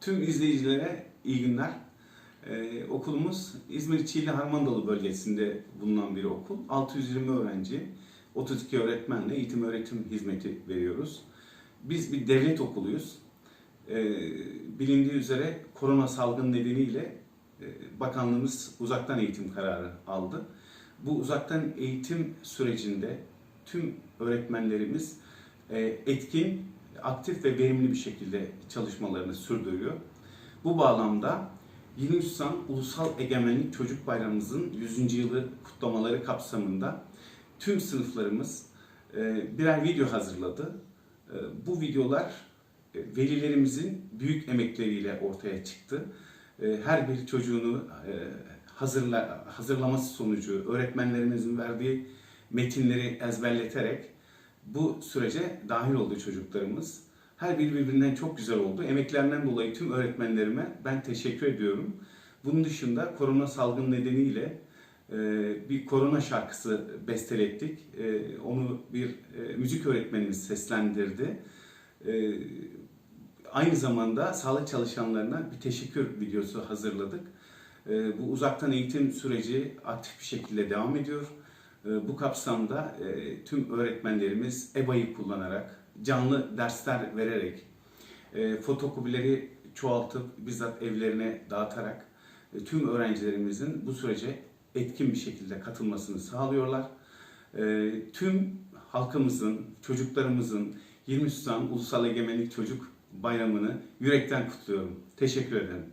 Tüm izleyicilere iyi günler. Ee, okulumuz İzmir Çiğli Harmandalı bölgesinde bulunan bir okul. 620 öğrenci, 32 öğretmenle eğitim öğretim hizmeti veriyoruz. Biz bir devlet okuluyuz. Ee, bilindiği üzere korona salgın nedeniyle e, bakanlığımız uzaktan eğitim kararı aldı. Bu uzaktan eğitim sürecinde tüm öğretmenlerimiz e, etkin, aktif ve verimli bir şekilde çalışmalarını sürdürüyor. Bu bağlamda 23 Nisan Ulusal Egemenlik Çocuk Bayramımızın 100. yılı kutlamaları kapsamında tüm sınıflarımız e, birer video hazırladı. E, Bu videolar e, velilerimizin büyük emekleriyle ortaya çıktı. Her bir çocuğunu hazırla, hazırlaması sonucu öğretmenlerimizin verdiği metinleri ezberleterek bu sürece dahil oldu çocuklarımız. Her biri birbirinden çok güzel oldu. Emeklerinden dolayı tüm öğretmenlerime ben teşekkür ediyorum. Bunun dışında korona salgın nedeniyle e, bir korona şarkısı bestelettik. E, Onu bir e, müzik öğretmenimiz seslendirdi. Aynı zamanda sağlık çalışanlarına bir teşekkür videosu hazırladık. Bu uzaktan eğitim süreci aktif bir şekilde devam ediyor. E, Bu kapsamda e, tüm öğretmenlerimiz EBA'yı kullanarak, canlı dersler vererek, e, fotokopileri çoğaltıp bizzat evlerine dağıtarak e, tüm öğrencilerimizin bu sürece etkin bir şekilde katılmasını sağlıyorlar. Tüm halkımızın, çocuklarımızın 20 Nisan Ulusal Egemenlik Çocuk Bayramı'nı yürekten kutluyorum. Teşekkür ederim.